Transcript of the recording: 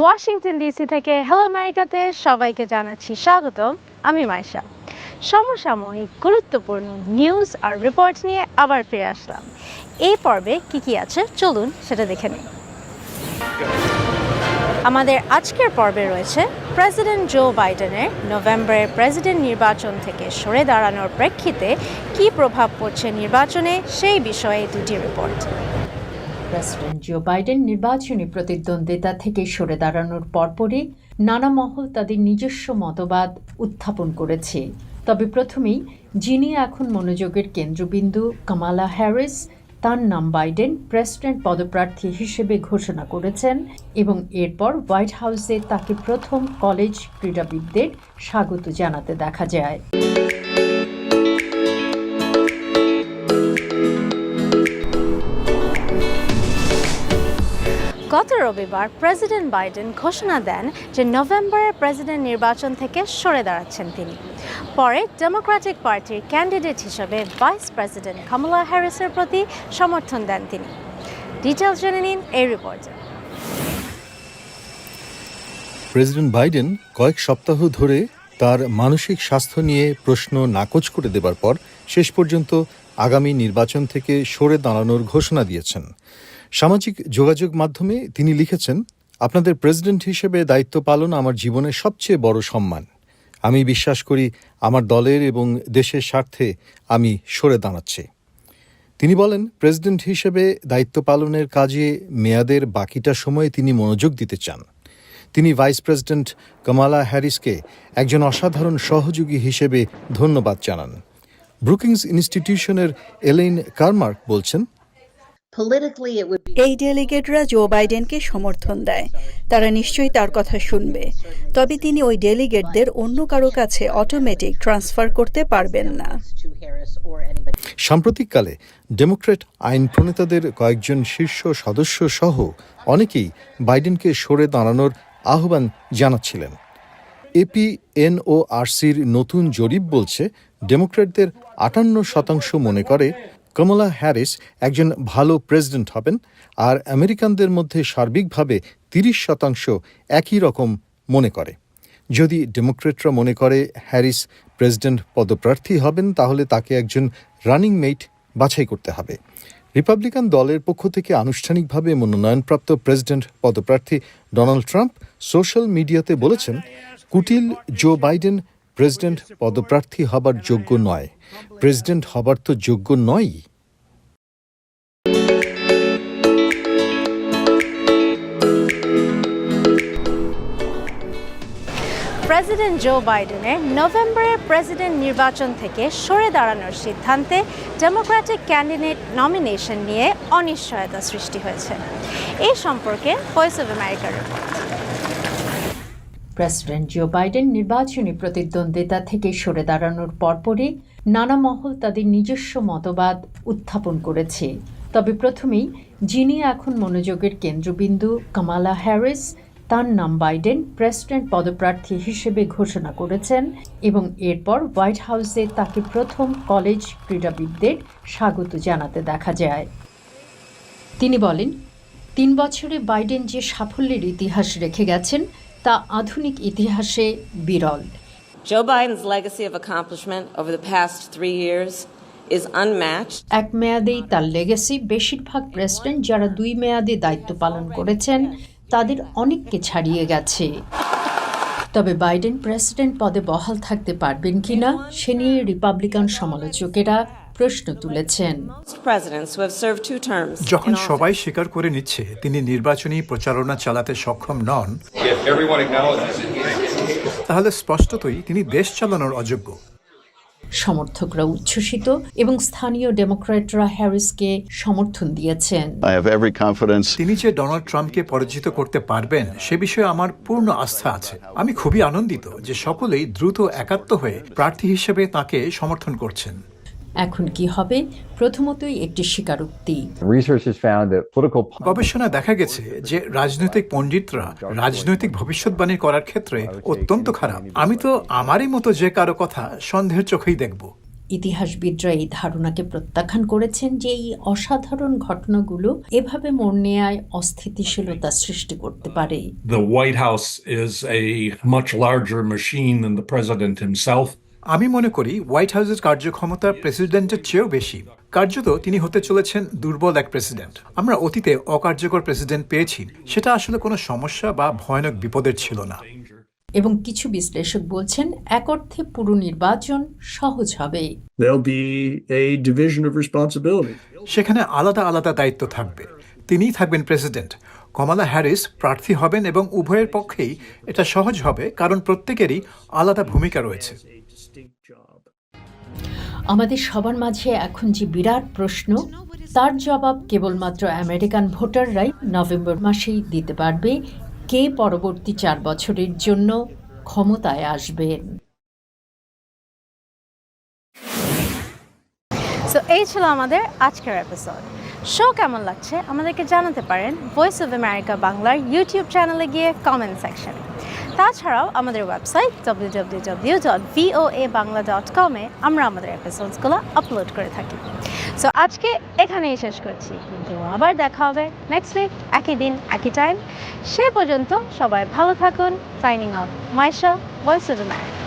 Washington DC থেকে hello আমেরিকাতে সবাইকে জানাচ্ছি স্বাগতম, আমি মাইশা। সমসাময়িক গুরুত্বপূর্ণ নিউজ আর রিপোর্ট নিয়ে আবার ফিরে আসলাম। এই পর্বে কি কি আছে চলুন সেটা দেখে নিই। আমাদের আজকের পর্বে রয়েছে প্রেসিডেন্ট জো বাইডেনের নভেম্বরের প্রেসিডেন্ট নির্বাচন থেকে সরে দাঁড়ানোর প্রেক্ষিতে কী প্রভাব পড়ছে নির্বাচনে সেই বিষয়ে দুটি রিপোর্ট প্রেসিডেন্ট জো বাইডেন নির্বাচনী প্রতিদ্বন্দ্বিতা থেকে সরে দাঁড়ানোর পরপরই নানা মহল তাদের নিজস্ব মতবাদ উত্থাপন করেছে। তবে প্রথমেই যিনি এখন মনোযোগের কেন্দ্রবিন্দু কামালা হ্যারিস, তার নাম বাইডেন প্রেসিডেন্ট পদপ্রার্থী হিসেবে ঘোষণা করেছেন এবং এরপর হোয়াইট হাউসে তাকে প্রথম কলেজ ক্রীড়াবিদদের স্বাগত জানাতে দেখা যায়। গত রবিবার প্রেসিডেন্ট বাইডেন ঘোষণা দেন যে নভেম্বরের প্রেসিডেন্ট নির্বাচন থেকে সরে দাঁড়াচ্ছেন তিনি। পরে ডেমোক্রেটিক পার্টির ক্যান্ডিডেট হিসেবে ভাইস প্রেসিডেন্ট কমলা হ্যারিসের প্রতি সমর্থন দেন তিনি। ডিটেলস জেনে নিন এই রিপোর্টে প্রেসিডেন্ট বাইডেন কয়েক সপ্তাহ ধরে তার মানসিক স্বাস্থ্য নিয়ে প্রশ্ন নাকচ করে দেবার পর শেষ পর্যন্ত আগামী নির্বাচন থেকে সরে দাঁড়ানোর ঘোষণা দিয়েছেন। সামাজিক যোগাযোগ মাধ্যমে তিনি লিখেছেন, আপনাদের প্রেসিডেন্ট হিসেবে দায়িত্ব পালন আমার জীবনের সবচেয়ে বড় সম্মান। আমি বিশ্বাস করি আমার দলের এবং দেশের স্বার্থে আমি সরে দাঁড়াচ্ছি। তিনি বলেন, প্রেসিডেন্ট হিসেবে দায়িত্ব পালনের কাজে মেয়াদের বাকিটা সময়ে তিনি মনোযোগ দিতে চান। তিনি ভাইস প্রেসিডেন্ট কমালা হ্যারিসকে একজন অসাধারণ সহযোগী হিসেবে ধন্যবাদ জানান। ব্রুকিংস ইনস্টিটিউশনের এলেইন কারমার্ক বলছেন politically it would be এই ডেলিগেটরা জো বাইডেনকে সমর্থন দেয়। তারা নিশ্চয়ই তার কথা শুনবে। তবে তিনি ওই ডেলিগেটদের অন্য কারও কাছে অটোমেটিক ট্রান্সফার করতে পারবেন না। সাম্প্রতিককালে ডেমোক্রেট আইন প্রণেতাদের কয়েকজন শীর্ষ সদস্য সহ অনেকেই বাইডেনকে সরে দাঁড়ানোর আহ্বান জানাচ্ছিলেন। এপিএনওআরসির নতুন জরিপ বলছে, ডেমোক্র্যাটদের আটান্ন শতাংশ মনে করে কমলা হ্যারিস একজন ভালো প্রেসিডেন্ট হবেন আর আমেরিকানদের মধ্যে সার্বিকভাবে তিরিশ শতাংশ একই রকম মনে করে। যদি ডেমোক্রেটরা মনে করে হ্যারিস প্রেসিডেন্ট পদপ্রার্থী হবেন, তাহলে তাকে একজন রানিং মেট বাছাই করতে হবে। রিপাবলিকান দলের পক্ষ থেকে আনুষ্ঠানিকভাবে মনোনয়নপ্রাপ্ত প্রেসিডেন্ট পদপ্রার্থী ডোনাল্ড ট্রাম্প সোশ্যাল মিডিয়াতে বলেছেন কুটিল জো বাইডেন প্রেসিডেন্ট পদপ্রার্থী হবার যোগ্য নয়। প্রেসিডেন্ট হবার তো যোগ্য নয়ই। প্রেসিডেন্ট জো বাইডেনের নভেম্বরের প্রেসিডেন্ট নির্বাচন থেকে সরে দাঁড়ানোর সিদ্ধান্তে ডেমোক্রেটিক ক্যান্ডিডেট নমিনেশন নিয়ে অনিশ্চয়তা সৃষ্টি হয়েছে। এই সম্পর্কে ভয়েস অব আমেরিকার রিপোর্ট। প্রেসিডেন্ট জো বাইডেন নির্বাচনী প্রতিদ্বন্দ্বিতা থেকে সরে দাঁড়ানোর পরপরই নানা মহল তাদের নিজস্ব মতবাদ উত্থাপন করেছে। তবে প্রথমেই যিনি এখন মনোযোগের কেন্দ্রবিন্দু কামালা হ্যারিস, তার নাম বাইডেন প্রেসিডেন্ট পদপ্রার্থী হিসেবে ঘোষণা করেছেন এবং এরপর হোয়াইট হাউসে তাকে প্রথম কলেজ ক্রীড়াবিদদের স্বাগত জানাতে দেখা যায়। তিনি বলেন, তিন বছরে বাইডেন যে সাফল্যের ইতিহাস রেখে গেছেন তা আধুনিক ইতিহাসে বিরল Joe Biden's legacy of accomplishment over the past three years is unmatched. এক মেয়াদেই তার লেগেসি বেশিরভাগ প্রেসিডেন্ট যারা দুই মেয়াদে দায়িত্ব পালন করেছেন তাদের অনেককে ছাড়িয়ে গেছে তবে বাইডেন প্রেসিডেন্ট পদে বহাল থাকতে পারবেন কিনা সে নিয়ে রিপাবলিকান সমালোচকেরা প্রশ্ন তুলেছেন। যখন সবাই স্বীকার করে নিচ্ছে তিনি নির্বাচনী প্রচারণা চালাতে সক্ষম নন তাহলে স্পষ্টতই তিনি দেশ চালানোর অযোগ্য। সমর্থকরা উচ্ছ্বসিত এবং স্থানীয় ডেমোক্র্যাটরা হ্যারিসকে সমর্থন দিয়েছেন। তিনি যে ডোনাল্ড ট্রাম্পকে পরাজিত করতে পারবেন সে বিষয়ে আমার পূর্ণ আস্থা আছে। আমি খুবই আনন্দিত যে সকলেই দ্রুত একাত্ম হয়ে প্রার্থী হিসেবে তাকে সমর্থন করছেন। এখন কি হবে? প্রথমতই একটি স্বীকারোক্তি। গবেষণা দেখা গেছে যে রাজনৈতিক পণ্ডিতরা রাজনৈতিক ভবিষ্যৎবাণী করার ক্ষেত্রে অত্যন্ত খারাপ। আমি তো আমারই মতো যে কারও কথা সন্দেহের চোখেই দেখব। ইতিহাসবিদরা এই ধারণাকে প্রত্যাখ্যান করেছেন যে এই অসাধারণ ঘটনাগুলো এভাবে মোড় নেয়ায় অস্থিতিশীলতা সৃষ্টি করতে পারে। The White House is a much larger machine than the president himself. আমি মনে করি হোয়াইট হাউসের কার্যক্ষমতা প্রেসিডেন্টের চেয়েও বেশি। কার্যত তিনি হতে চলেছেন দুর্বল এক প্রেসিডেন্ট আমরা অতীতে অকার্যকর প্রেসিডেন্ট পেয়েছি। সেটা আসলে কোনো সমস্যা বা ভয়ানক বিপদের ছিল না। এবং কিছু বিশ্লেষক বলছেন এক অর্থে পুরো নির্বাচন সহজ হবে। There'll be a division of responsibility. সেখানে আলাদা আলাদা দায়িত্ব থাকবে। তিনিই থাকবেন প্রেসিডেন্ট কমলা হ্যারিস প্রার্থী হবেন এবং উভয়ের পক্ষেই এটা সহজ হবে কারণ প্রত্যেকেরই আলাদা ভূমিকা রয়েছে। আমাদের সবার মাঝে এখন যে বিরাট প্রশ্ন, তার জবাব কেবলমাত্র আমেরিকান ভোটাররাই নভেম্বর মাসেই দিতে পারবে। কে পরবর্তী চার বছরের জন্য ক্ষমতায় আসবেন সো এই ছিল আমাদের আজকের এপিসোড শো কেমন লাগছে? আমাদেরকে জানাতে পারেন ভয়েস অফ আমেরিকা বাংলার ইউটিউব চ্যানেলে গিয়ে কমেন্ট সেকশনে তাছাড়াও আমাদের website W W W dot Bangla dot কমে আমরা আমাদের এপিসোডসগুলো আপলোড করে থাকি। সো আজকে এখানেই শেষ করছি। কিন্তু আবার দেখা হবে নেক্সট উইক একই দিন, একই টাইম সে পর্যন্ত সবাই ভালো থাকুন। Signing off Maisha America